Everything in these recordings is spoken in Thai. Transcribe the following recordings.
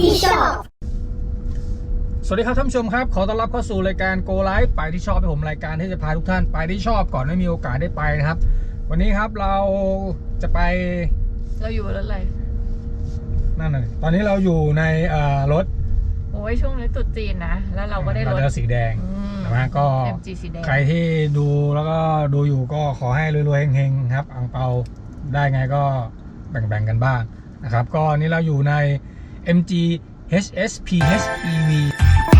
ที่ชอบ สวัสดีครับท่านผู้ชมครับ ขอต้อนรับเข้าสู่รายการ Go Live ไปที่ชอบให้ผมรายการที่จะพาทุกท่านไปที่ชอบก่อนไม่มีโอกาสได้ไปนะครับ วันนี้ครับเราจะไปเราอยู่บนรถอะไร นั่นน่ะตอนนี้เราอยู่ในเอ่อรถโอ้ยช่วงนี้ตรุดจีนนะ แล้วเราก็ได้รถเรือสีแดงอืม นะฮะก็ MG สีแดงใครที่ดูแล้วก็ดูอยู่ก็ขอให้รวยๆเฮงๆครับอังเปาได้ไงก็แบ่งๆกันบ้างนะครับ ก็นี่เราอยู่ใน MG HSP HEV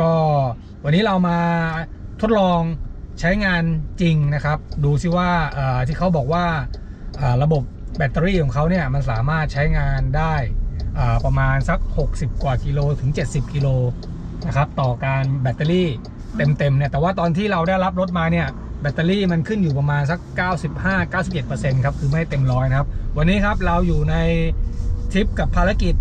ก็วันนี้เรามาทดลองใช้งานจริงนะครับ ดูซิว่าที่เขาบอกว่าระบบแบตเตอรี่ของเขาเนี่ยมันสามารถใช้งานได้ประมาณสัก 60 กว่ากิโลถึง 70 กิโลนะครับต่อการแบตเตอรี่เต็มๆเนี่ยแต่ว่าตอนที่เราได้รับรถมาเนี่ยแบตเตอรี่มันขึ้นอยู่ประมาณสัก 95-97%ครับคือไม่เต็มร้อยนะครับ วันนี้ครับเราอยู่ในทริปกับภารกิจ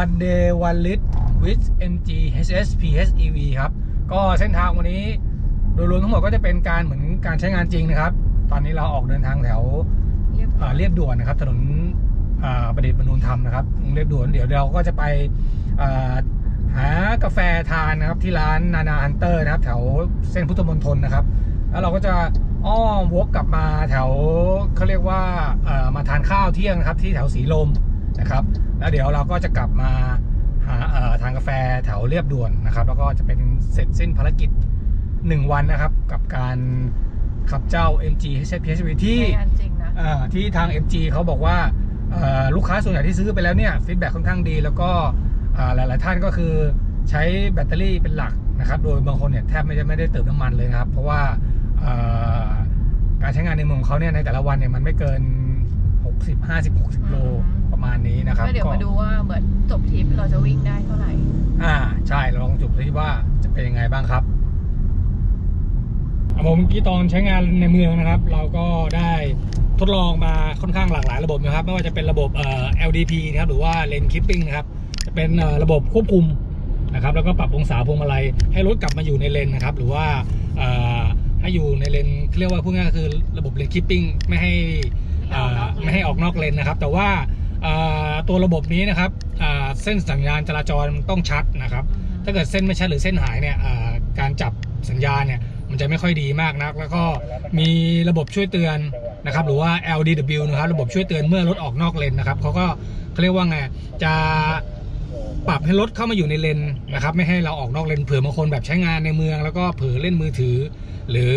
one day one lit with MG HS PHEV ครับ ก็เส้นทางวันนี้โดยรวมทั้งหมดก็จะเป็นการเหมือนการใช้งานจริงนะครับ ตอนนี้เราออกเดินทางแถวเรียบร้อ่าอยเรียบด่วนนะครับ ถนนอ่าประดิษฐ์มนูนธรรมนะครับเรียบด่วนเดี๋ยวเราก็จะไปอ่าหากาแฟทานนะครับที่ร้านนานาฮันเตอร์นะครับ แถวเส้นพุทธมณฑลนะครับ แล้วเราก็จะอ้อมวกกลับมาแถวเขาเรียกว่าเอ่อมาทานข้าวเที่ยงนะครับ ที่แถวสีลมนะครับ แล้วเดี๋ยวเราก็จะกลับมาหาเอ่อ ทานกาแฟแถวเรียบด่วนนะครับ แล้วก็จะเป็นเสร็จสิ้นภารกิจ 1 วันนะครับ กับการขับเจ้า MG HPHV ที่ใช้งานจริงนะอ่าที่ทาง MG เขาบอกว่าเอ่อลูกค้าส่วนใหญ่ที่ซื้อไปแล้วเนี่ยฟีดแบ็ค่อนข้างดี แล้วก็อ่าหลาย ๆ ท่านก็คือใช้แบตเตอรี่เป็นหลักนะครับ โดยบางคนเนี่ยแทบไม่ได้ไม่ได้เติมน้ำมันเลยนะครับ เพราะว่าเอ่อการใช้งานในเมืองของเขาเนี่ยในแต่ละวันเนี่ยมันไม่เกิน 60 50 60 โลอืมประมาณนี้นะครับแล้วเดี๋ยวมาดูว่าเหมือนจบทริป เราจะวิ่งได้เท่าไหร่ อ่าใช่ลองจุดที่ว่าจะเป็นยังไงบ้างครับผมเมื่อกี้ตอนใช้งานในเมืองนะครับ เราก็ได้ทดลองมาค่อนข้างหลากหลายระบบนะครับ ไม่ว่าจะเป็นระบบเอ่อ LDP นะครับหรือว่า Lane Keeping นะครับ จะเป็นเอ่อระบบควบคุมนะครับ แล้วก็ปรับองศาพวงมาลัยให้รถกลับมาอยู่ในเลนนะครับ หรือว่าเอ่อให้อยู่ในเลนเรียกว่าพูดง่ายๆคือระบบ Lane Keeping ไม่ให้ไม่ให้ออกนอกเลนไม่ให้ออกนอกเลนนะครับ แต่ว่าเอ่อตัวระบบนี้นะครับอ่า เส้นสัญญาณจราจรมันต้องชัดนะครับ ถ้าเกิดเส้นไม่ชัดหรือเส้นหายเนี่ยอ่าการจับสัญญาณเนี่ยมันจะไม่ค่อยดีมากนัก แล้วก็มีระบบช่วยเตือนนะครับหรือว่า LDW นะครับระบบช่วยเตือนเมื่อรถออกนอกเลนนะครับเขาก็เขาเรียกว่าไงจะปรับให้รถเข้ามาอยู่ในเลนนะครับไม่ให้เราออกนอกเลนเผื่อบางคนแบบใช้งานในเมือง แล้วก็เผลอเล่นมือถือ หรือ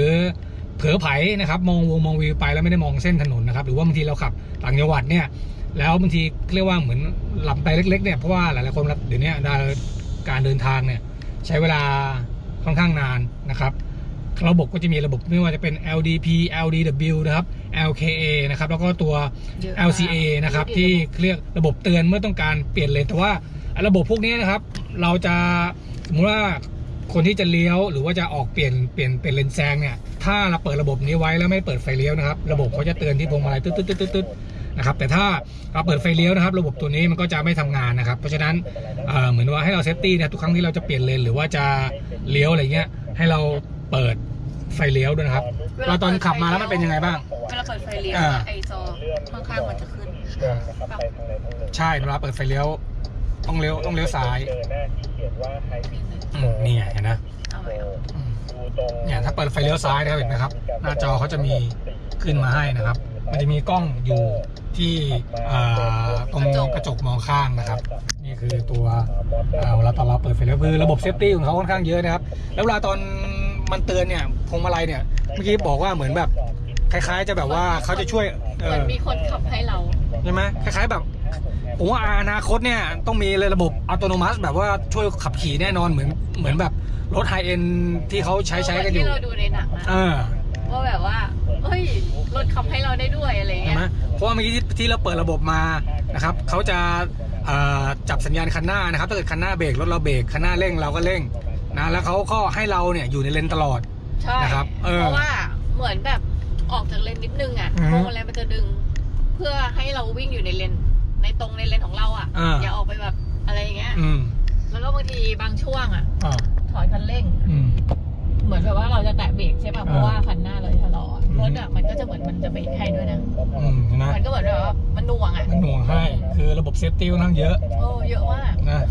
เผลอไผนะครับมองวงมองวิวไปแล้วไม่ได้มองเส้นถนนนะครับหรือว่าบางทีเราขับต่างจังหวัดเนี่ย แล้วบางทีเรียกว่าเหมือนหลับไปเล็กๆเนี่ยเพราะว่าหลายๆคนเดี๋ยวนี้การเดินทางเนี่ยใช้เวลาค่อนข้างนานนะครับระบบก็จะมีระบบไม่ว่าจะเป็น LDP LDW นะครับ LKA นะครับ แล้วก็ตัวเยอะ LCA นะครับ ที่เรียกระบบเตือนเมื่อต้องการเปลี่ยนเลนแต่ว่าระบบพวกนี้นะครับ เราจะสมมติว่าคนที่จะเลี้ยวหรือว่าจะออกเปลี่ยนเปลี่ยนเป็นเลนแซงเนี่ย ถ้าเราเปิดระบบนี้ไว้แล้วไม่เปิดไฟเลี้ยวนะครับ ระบบเขาจะเตือนที่พวงมาลัยตึ๊ดตึ๊ดตึ๊ดตึ๊ดตึ๊ด นะครับแต่ถ้าเราเปิดไฟเลี้ยวนะครับ ระบบตัวนี้มันก็จะไม่ทำงานนะครับ เพราะฉะนั้นเอ่อเหมือนว่าให้เราเซฟตี้เนี่ยทุกครั้งที่เราจะเปลี่ยนเลนหรือว่าจะเลี้ยวอะไรเงี้ยให้เราเปิดไฟเลี้ยวด้วยนะครับเราตอนขับมาแล้วมันเป็นยังไงบ้างเวลาเปิดไฟเลี้ยวอ่าไอจอข้างๆมันจะขึ้นปรับใช่เวลาเปิดไฟเลี้ยวต้องเลี้ยวต้องเลี้ยวซ้ายอืมนี่ไงเห็นนะเอาไว้เอาอืมเนี่ยถ้าเปิดไฟเลี้ยวซ้ายนะครับเห็นไหมครับ หน้าจอเขาจะมีขึ้นมาให้นะครับ มันจะมีกล้องอยู่ที่อ่าตรงกระจกมองข้างนะครับ นี่คือตัวอ่าเวลาตอนเราเปิดไฟเลี้ยวคือระบบเซฟตี้ของเขาค่อนข้างเยอะนะครับ แล้วเวลาตอนมันเตือนเนี่ยพวงมาลัยเนี่ยเมื่อกี้บอกว่าเหมือนแบบคล้ายๆ จะแบบว่าเขาจะช่วยเอเหมือนอมีคนขับให้เราใช่ไหมคล้าย ๆแบบผมว่าอนาคตเนี่ยต้องมีเลยระบบอัตโนมัติ แบบว่าช่วยขับขี่แน่นอนเหมือนเหมือนแบบรถไฮเอ็นที่เขาใช้ใช้กันอยู่ที่เราดูในหนังนะเออว่าแบบว่า เฮ้ยรถขับให้เราได้ด้วยอะไรใช่เงี้ไหมยเพราะว่าเมื่อกี้ที่ที่เราเปิดระบบมานะครับเขาจะเอ่อจับสัญญาณคันหน้านะครับถ้าเกิดคันหน้าเบรกรถเราเบรกคันหน้าเร่งเราก็เร่งนะแล้วเขาก็ให้เราเนี่ยอยู่ในเลนตลอด ใช่นะครับเออเพราะว่าเหมือนแบบออกจากเลนนิดนึงอะอือฮึพวงมาลัยมันจะดึง เพื่อให้เราวิ่งอยู่ในเลนในตรงในเลนของเราอะอ่า อย่าออกไปแบบอะไรอย่างเงี้ย อืมแล้วก็บางทีบางช่วงอะ อ่าถอยคันเร่ง อืม เหมือนแบบว่าเราจะแตะเบรกใช่ป่ะอ่าเพราะว่าคันหน้าเราชะลออะอือฮึรถอะมันก็จะเหมือนมันจะเบรกให้ด้วยนะ อืมเห็นไหมมันก็เหมือนแบบว่ามันหน่วงอะ มันหน่วงให้คือระบบเซฟตี้ค่อนข้างเยอะโอ้เยอะมากนะ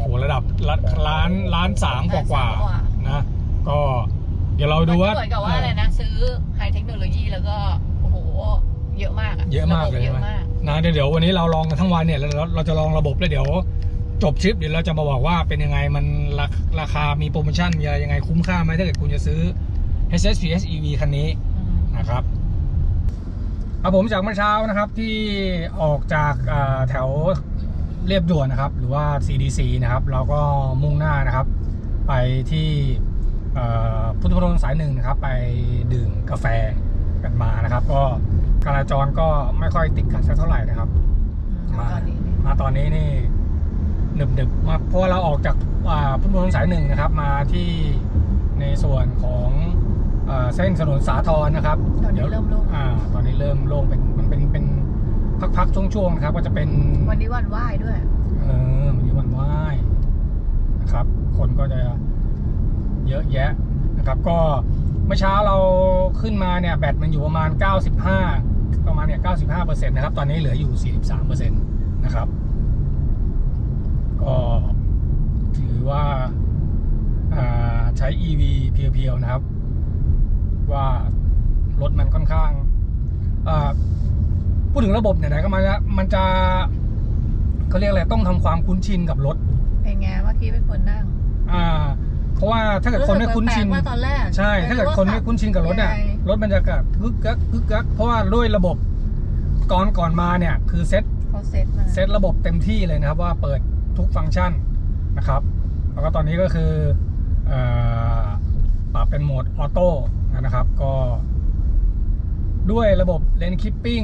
โหระดับละล้านล้านสามกว่ากว่าล้านสามกว่านะ ก็เดี๋ยวเราดูว่า มันก็เหมือนกับว่าอะไรนะ ซื้อไฮเทคโนโลยีแล้วก็โอ้โหเยอะมากอะเยอะมากระบบเลยเยใช่ไหมอะมาก นะเดี๋ยวเดี๋ยววันนี้เราลองกันทั้งวันเนี่ยเราเราเราจะลองระบบแล้วเดี๋ยว จบทริปเดี๋ยวเราจะมาบอกว่าเป็นยังไงมันราราคามีโปรโมชั่นมีอะไรยังไงคุ้มค่าไหมถ้าเกิดคุณจะซื้อ HSPS EV คันนี้อืมนะครับครับผมจากเมื่อเช้านะครับที่ออกจากอ่าแถวเรียบด่วนนะครับ หรือว่า CDC นะครับ เราก็มุ่งหน้านะครับ ไปที่เอ่อพุทธมณฑลสายหนึ่งนะครับ ไปดื่มกาแฟกันมานะครับ ก็การจราจรก็ไม่ค่อยติดขัดสักเท่าไหร่นะครับ มาตอนนี้เนี่ยมาตอนนี้นี่ หนึบหนึบๆมาเพราะว่าเราออกจากอ่าพุทธมณฑลสายหนึ่งนะครับ มาที่ในส่วนของเอ่อเส้นถนนสาทรนะครับตอนนี้ดี๋ยวเริ่มโล่งอ่าตอนนี้เริ่มโล่งเป็นมันเป็นเป็นพักๆช่วงๆนะครับ ก็จะเป็นวันนี้วันไหว้ด้วย เออวันนี้วันไหว้นะครับ คนก็จะเยอะแยะนะครับ ก็เมื่อเช้าเราขึ้นมาเนี่ยแบตมันอยู่ประมาณ 95 ประมาณเนี่ย95เปอร์เซ็นต์นะครับ ตอนนี้เหลืออยู่ 43เปอร์เซ็นต์นะครับ ก็ถือว่าอ่าใช้ EV เพียวๆนะครับ ว่ารถมันค่อนข้างอ่าพูดถึงระบบเนี่ยนะก็มันจะมันจะเขาเรียกอะไรต้องทำความคุ้นชินกับรถ เป็นไงเมื่อกี้เป็นคนนั่ง อ่าเพราะว่าถ้าเกิดคนไม่คุ้นชินรู้สึกแปลกๆว่าตอนแรกใช่ ถ้าเกิดคนไม่คุ้นชินกับรถเนี่ยยังไง รถมันจะกะกึกกักกึกกักเพราะว่าด้วยระบบก่อนก่อนมาเนี่ย คือเซ็ตเขาเซ็ตมาเซตระบบเต็มที่เลยนะครับว่าเปิด ทุกฟังก์ชันนะครับ แล้วก็ตอนนี้ก็คือเออปรับเป็นโหมดออโต้นะครับ ก็ด้วยระบบเลนคิปปิ้ง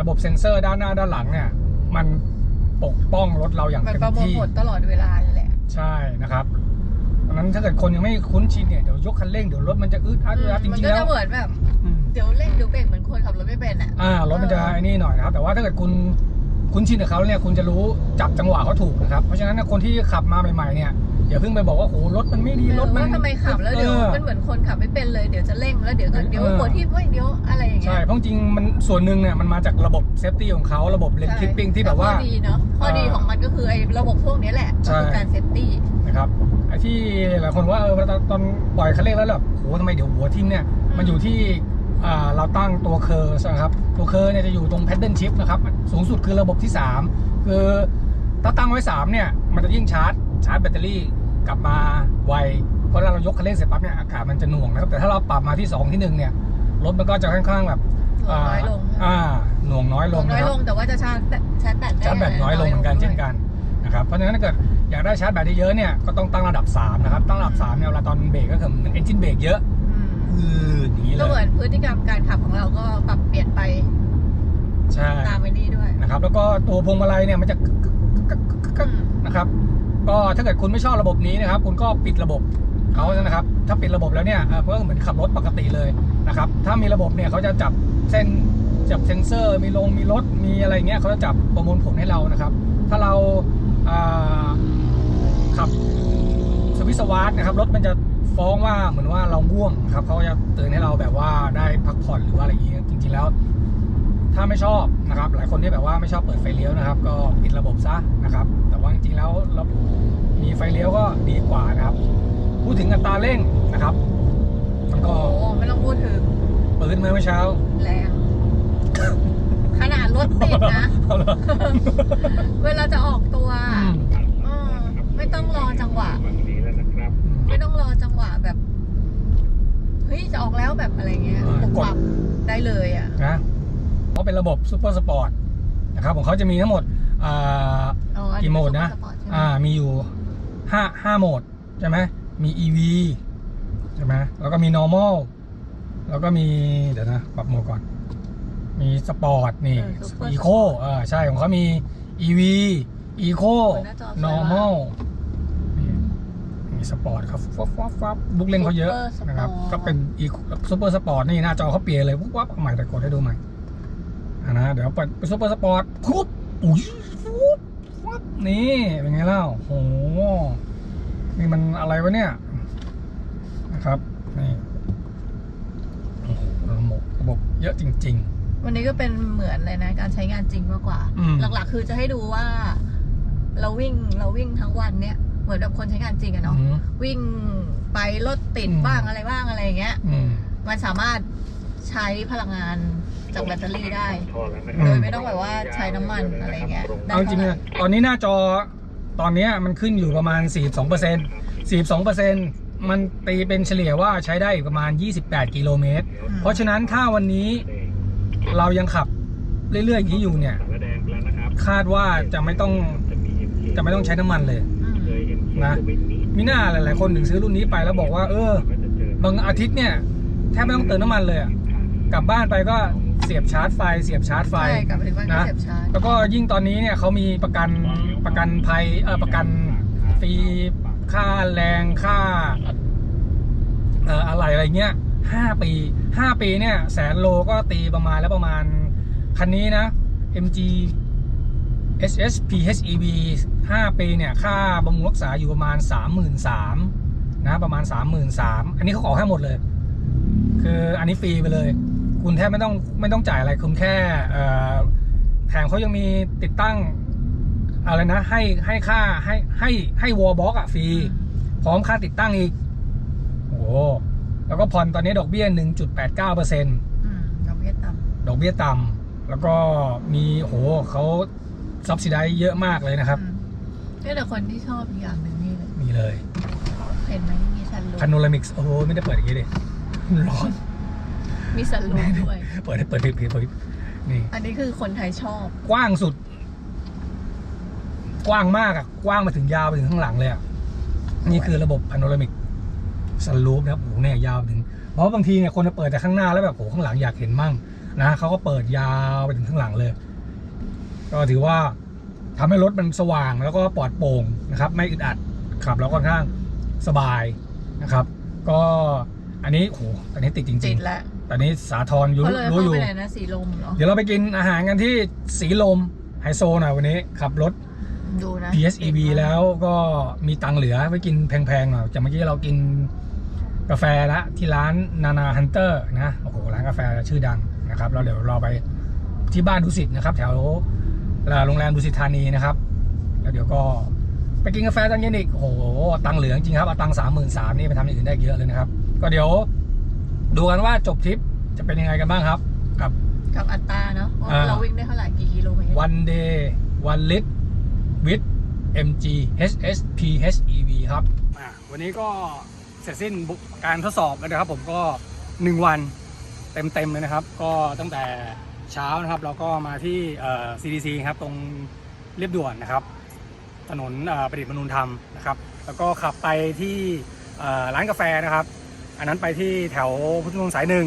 ระบบเซ็นเซอร์ด้านหน้าด้านหลังเนี่ย มันปกป้องรถเราอย่างมันเต็ประมมวลที่ผลตลอดเวลาเลยแหละ ใช่นะครับดังนั้นถ้าเกิดคนยังไม่คุ้นชินเนี่ย เดี๋ยวยกคันเร่งเดี๋ยวรถมันจะอึดอัดอึดอัดจมันริงๆก็แล้จะวเหมือนแบบอืมเดี๋ยวเร่งเดี๋ยวเบรกเหมือนคนขับรถไม่เป็นอะ อ่ารถมันจะไอ้นี่หน่อยนะครับ แต่ว่าถ้าเกิดคุณ คุ้นชินกับเขาเนี่ยคุณจะรู้จับจังหวะเขาถูกนะครับ เพราะฉะนั้นเนยคนที่ขับมาใหม่ๆเนี่ยอย่าเพิ่งไปบอกว่าโอ้โหรถมันไม่ดีรถมันว่าทำไมขับแล้วเดี๋ยวออมันเหมือนคนขับไม่เป็นเลยเดี๋ยวจะเร่งแล้วเดี๋ยวก็เดี๋ยวเออหัวที่เว้ยเดี๋ยวอะไรอย่างเงี้ใช่ยเพราะจริงๆมันส่วนหนึ่งเนี่ยมันมาจากระบบเซฟตี้ของเขาระบบเลนคิปปิ้งที่แบบว่าข้อดีเนาะข้อดีเออของมันก็คือไอ้ระบบพวกนี้แหละใช่ก็คือการเซฟตี้นะครับไอ้ที่หลายคนว่าเออเวลาตอนตอนปล่อยคันเร่งแล้วแบบโหทำไมเดี๋ยวหัวทิ่มเนี่ยมันอยู่ที่อ่า เราตั้งตัวเคอร์นะครับ ตัวเคอร์เนี่ยจะอยู่ตรง paddle shift นะครับ สูงสุดคือระบบที่ 3 คือถ้าตั้งไว้ 3 เนี่ย มันจะยิ่งชาร์จ ชาร์จแบตเตอรี่กลับมาไว เพราะเวลาเรายกคันเร่งเสร็จปั๊บเนี่ยอากาศมันจะหน่วงนะครับ แต่ถ้าเราปรับมาที่ 2 ที่ 1 เนี่ย รถมันก็จะค่อนข้างแบบหน่วงน้อยลงอ่าหน่วงน้อยลลงงน้อยนะครับลงแต่ว่าจะชาร์จแบตชาร์จแบตได้ชาร์จแบตน้อยลงเหมือนกันเช่นกันนะครับ เพราะฉะนั้นถ้าเกิดอยากได้ชาร์จแบตได้เยอะเนี่ยก็ต้องตั้งระดับ 3 นะครับ ตั้งระดับ3เนี่ยเวลาตอนเบรกก็คือเหมือนเอนจินเบรกเยอะ อืมอืออย่างนี้เลก็เหมืยอนพฤติกรรมการขับของเราก็ปรับเปลี่ยนไปใช่ตามไปนี่ด้วยนะครับ แล้วก็ตัวพวงมาลัยเนี่ยมันจะกึกกึกกึกกึกกึกกึกนะครับ ก็ถ้าเกิดคุณไม่ชอบระบบนี้นะครับ คุณก็ปิดระบบเขานะครับ ถ้าปิดระบบแล้วเนี่ยเอ่อก็เหมือนขับรถปกติเลยนะครับ ถ้ามีระบบเนี่ยเขาจะจับเส้นจับเซ็นเซอร์ มีลงมีรถมีอะไรเงี้ยเขาจะจับประมวลผลให้เรานะครับ ถ้าเราอ่าขับสวิสวาร์ทนะครับรถมันจะ ฟ้องว่าเหมือนว่าเราง่วงครับเขาจะเตือนให้เราแบบว่าได้พักผ่อนหรือว่าอะไรอย่างเงี้ยจริง ๆ แล้ว ถ้าไม่ชอบนะครับ หลายคนที่แบบว่าไม่ชอบเปิดไฟเลี้ยวนะครับ ก็ปิดระบบซะนะครับ แต่ว่าจริงๆแล้วระบบมีไฟเลี้ยวก็ดีกว่านะครับ พูดถึงอัตราเร่งนะครับ มันก็โอ้ไม่ต้องพูดถึงปืนเมื่อเช้าแรงขนาดรถติดนะเอาเหรอเวลาจะออกตัวอืมเออไม่ต้องรอจังหวะ ไม่ต้องรอจังหวะ แบบเฮ้ยจะออกแล้วแบบอะไรเงี้ยอ่าผมกดปรับได้เลยอะนะเพราะเป็นระบบซูเปอร์สปอร์ตนะครับของเขาจะมีทั้งหมดอ่าอ๋ออักี่โหมดนะเป็ Super Sport ใช่ไหมอ่ามีอยู่ห้าห้าโหมดใช่ไหมมี EV ใช่ไหมแล้วก็มี normal แล้วก็มีเดี๋ยวนะปรับโหมดก่อน มีสปอร์ตนี่เออ Super อีโค Sport เออใช่ของเขามี EV Eco โอ้ยหน้าจอสวยว่ะ Normal นี่ มีสปอร์ตครับฟับฟับฟับลูกเล่นเขาเยอะ Super นะครับ Sport ก็เป็นอีซูเปอร์สปอร์ตนี่หน้าจอเขาเปลี่ยนเลยวับวับเอาใหม่แต่กดให้ดูใหม่อ่านะเดี๋ยวเปิดเป็นซูเปอร์สปอร์ตปุ๊บอุ้ยฟุบฟับนี่เป็นไงเล่าโหนี่มันอะไรวะเนี่ยนะครับนี่โอ้โหระบบระบบเยอะจริงวันนี้ก็เป็นเหมือนเลยนะ การใช้งานจริงมากกว่าอืมหลักๆ คือจะให้ดูว่า เราวิ่งเราวิ่งทั้งวันเนี่ย เหมือนแบบคนใช้งานจริงอะๆเนาะอืมวิ่งไปรถติดอืมบ้างอะไรบ้างอะไรอย่างเงี้ยอืมมันสามารถใช้พลังงานจากแบตเตอรี่ได้อืมโดยไม่ต้องแบบว่าใช้น้ำมันอะไรเงี้ยได้เอาจริงๆท่อะตอนนี้หน้าจอตอนเนี้ยมันขึ้นอยู่ประมาณ 42เปอร์เซ็นต์42เปอร์เซ็นต์มันตีเป็นเฉลี่ยว่าใช้ได้อีกประมาณ 28 กิโลเมตรอืมเพราะฉะนั้นถ้าวันนี้เรายังขับเรื่อยๆอย่างนี้อยู่เนี่ย คาดว่าจะไม่ต้องจะไม่ต้องใช้น้ำมันเลยอืม นะมีหน้าหลาย ๆ คนถึงซื้อรุ่นนี้ไปแล้วบอกว่า เออบางอาทิตย์เนี่ยแทบไม่ต้องเติมน้ำมันเลยอะกลับบ้านไปก็เสียบชาร์จไฟ เสียบชาร์จไฟใช่กลับไปถึงบ้านก็นะเสียบชาร์จแล้วก็ยิ่งตอนนี้เนี่ยเขามีประกันประกันภัยเออประกันฟรีค่าแรงค่าเอ่ออะไรอะไรเงี้ยห้าปีห้าปีเนี่ยแสนโลก็ตีประมาณแล้วประมาณคันนี้นะ MG SS PHEV 5 ปีเนี่ย ค่าบำรุงรักษาอยู่ประมาณ 33,000นะประมาณ 33,000อันนี้เขาขอให้หมดเลย คืออันนี้ฟรีไปเลย คุณแทบไม่ต้องไม่ต้องจ่ายอะไรคุณแค่เอ่อแถมเขายังมีติดตั้งอะไรนะ ให้ให้ค่าให้ให้ให้วอลบ็อกอะฟรี พร้อมค่าติดตั้งอีกโอ้โหแล้วก็ผ่อนตอนนี้ดอกเบี้ย 1.89เปอร์เซ็นต์อืมดอกเบี้ยต่ดอกเบี้ยต่ำแล้วก็มีโหเขา ซับซิไดเยอะมากเลยำนะครับอืมเนี่ยแต่คนที่ชอบอีกอย่างหนึ่งนี่เลยมีเลยเห็นไหมมีสันลูพาโนรามิกโอ้โหไม่ได้เปิดอย่างนี้ดิร้อนมีสันลูด้วยเปิดให้เปิดผิดผิดผิดนี่ อันนี้คือคนไทยชอบ กว้างสุด กว้างมากอะกว้างมาถึงยาวไปถึงข้างหลังเลยอะนี่คือระบบพาโนรามิกซันรูฟนะครับโอ้โหเนี่ยยาวไปถึง เพราะบางทีเนี่ยคนจะเปิดแต่ข้างหน้าแล้วแบบโอ้โหข้างหลังอยากเห็นมั่งนะเขาก็เปิดยาวไปถึงข้างหลังเลย ก็ถือว่าทำให้รถมันสว่างแล้วก็ปลอดโปร่งนะครับ ไม่อึดอัดขับแล้วค่อนข้างสบายนะครับ ก็อันนี้โอ้โหตอนนี้ติดจจิริงตแล้วๆตอนนี้สาทรรู้เขาเลยรู้เข้าอยู่ไปไหนนะสีลมเหรอเดี๋ยวเราไปกินอาหารกันที่สีลมไฮโซหน่อยวันนี้ขับรถดูนะ PSEV แล้วก็มีตังค์เหลือไปกินแพงๆหน่อยจากเมื่อกี้เรากินกาแฟละที่ร้านนานาฮันเตอร์นะ โอ้โห ร้านกาแฟชื่อดังนะครับ แล้วเดี๋ยวเราไปที่บ้านดุสิตนะครับ แถว โรงแรมดุสิตธานีนะครับ แล้วเดี๋ยวก็ไปกินกาแฟตอนเย็นอีกโอ้โหตังค์เหลือจริงๆครับเอาตังค์สามหมื่นสามนี่ไปทำอย่างอื่นได้เยอะเลยนะครับ ก็เดี๋ยวดูกันว่าจบทริปจะเป็นยังไงกันบ้างครับ กับ กับอัตราเนาะว่าอ่าเราวิ่งได้เท่าไหร่กี่กิโลเมตร one day one lit with MG HS PHEV ครับอะวันนี้ก็เสร็จสิ้นบุการทดสอบแล้วนะครับ ผมก็ 1 วันเต็มๆเลยนะครับ ก็ตั้งแต่ เช้านะครับเราก็มาที่ CDC ครับตรงเรียบด่วนนะครับถนนประดิษฐ์มนุนธรรมนะครับ แล้วก็ขับไปที่ร้านกาแฟนะครับ อันนั้นไปที่แถวพุทธมณฑลสายหนึ่ง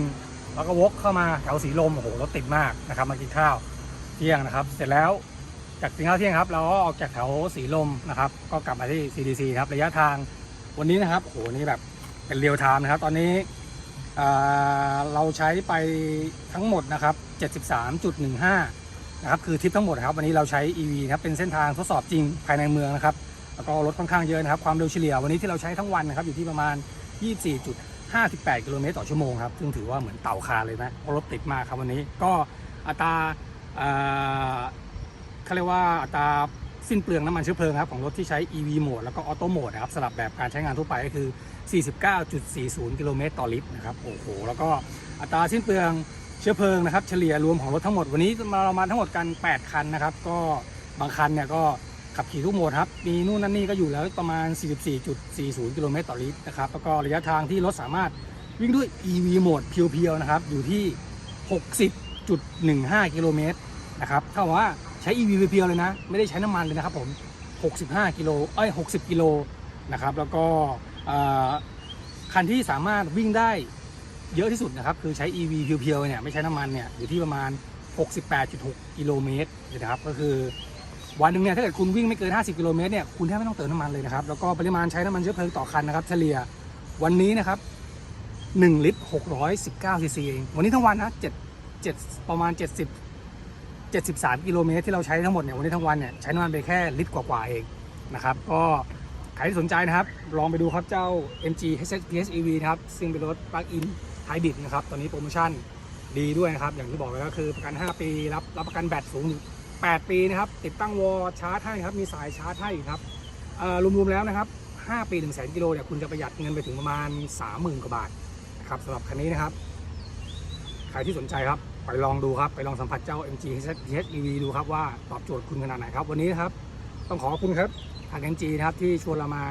แล้วก็วกเข้ามาแถวสีลมโอ้โหรถติดมากนะครับมากินข้าวเที่ยงนะครับ เสร็จแล้วจากกินข้าวเที่ยงครับ เราก็ออกจากแถวสีลมนะครับ ก็กลับมาที่ CDC ครับระยะทางวันนี้นะครับโอ้โหนี่แบบเป็นเรียลไทม์นะครับ ตอนนี้ เราใช้ไปทั้งหมดนะครับ 73.15 นะครับ คือทริปทั้งหมดครับ วันนี้เราใช้ EV นะครับ เป็นเส้นทางทดสอบจริงภายในเมืองนะครับ แล้วก็รถค่อนข้างเยอะนะครับ ความเร็วเฉลี่ยวันนี้ที่เราใช้ทั้งวันนะครับ อยู่ที่ประมาณ 24.58 กิโลเมตรต่อชั่วโมงครับ ซึ่งถือว่าเหมือนเต่าคาเลยนะ เพราะรถติดมากครับวันนี้ ก็อัตราเอ่อเขาเรียกว่าอัตราสิ้นเปลืองน้ำมันเชื้อเพลิงครับของรถที่ใช้ EV โหมดแล้วก็ออโต้โหมดนะครับสลับแบบการใช้งานทั่วไปก็คือ 49.40 กิโลเมตรต่อลิตรนะครับโอ้โหแล้วก็อัตราสิ้นเปลืองเชื้อเพลิงนะครับเฉลี่ยรวมของรถทั้งหมดวันนี้มาเรามาทั้งหมดกัน 8 คันนะครับ ก็บางคันเนี่ยก็ขับขี่ทุกโหมดครับ มีนู่นนั่นนี่ก็อยู่แล้วประมาณ 44.40 กิโลเมตรต่อลิตรนะครับ แล้วก็ระยะทางที่รถสามารถวิ่งด้วย EV โหมดเพียวๆนะครับ อยู่ที่ 60.15 กิโลเมตรนะครับถ้าว่าใช้ EV เพียวๆเลยนะ ไม่ได้ใช้น้ำมันเลยนะครับผม 65 กิโลเอ้ย 60 กิโลนะครับ แล้วก็ คันที่สามารถวิ่งได้เยอะที่สุดนะครับ คือใช้ EV เพียวๆเนี่ยไม่ใช้น้ำมันเนี่ยอยู่ที่ประมาณ 68.6 กิโลเมตรนะครับ ก็คือวันหนึ่งเนี่ยถ้าเกิดคุณวิ่งไม่เกิน 50 กิโลเมตรเนี่ยคุณแทบไม่ต้องเติมน้ำมันเลยนะครับ แล้วก็ปริมาณใช้น้ำมันเชื้อเพลิงต่อคันนะครับเฉลี่ยวันนี้นะครับ 1 ลิตร 619 ซีซีเอง วันนี้ทั้งวันนะ7 7ประมาณ 70 73 กิโลเมตรที่เราใช้ทั้งหมดเนี่ยวันนี้ทั้งวันเนี่ยใช้น้ำมันไปแค่ลิตรกว่าๆเองนะครับก็ ใครที่สนใจนะครับ ลองไปดูครับเจ้า MG HS PHEV นะครับ ซึ่งเป็นรถ plug-in hybrid นะครับ ตอนนี้โปรโมชั่นดีด้วยนะครับ อย่างที่บอกไปก็คือประกัน 5 ปี รับรับประกันแบตสูงถึง8ปีนะครับ ติดตั้งวอลชาร์จให้ครับ มีสายชาร์จให้ครับเอ่อรวมๆแล้วนะครับ 5 ปี1 0 0 0 0กิโลเนี่ยคุณจะประหยัดเงินไปถึงประมาณ 30,000 กว่าบาทนะครับสำหรับคันนี้นะครับ ใครที่สนใจครับ ไปลองดูครับ ไปลองสัมผัสเจ้า MG HS EV ดูครับว่าตอบโจทย์คุณขนาดไหนครับ วันนี้นะครับ ต้องขอบคุณครับ ทาง MG นะครับที่ชวนเรามา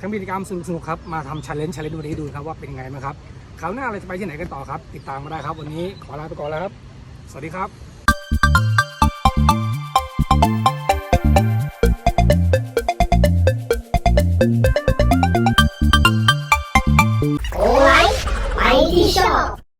ทั้งกิจกรรมสนุกๆครับมาทำ challenge challenge วันนี้ดูครับว่าเป็นยังไงนะครับคราวหน้าเราจะไปที่ไหนกันต่อครับ ติดตามมาได้ครับ วันนี้ขอลาไปก่อนแล้วครับ สวัสดีครับโอ้ไลฟ์ไปที่ชอบ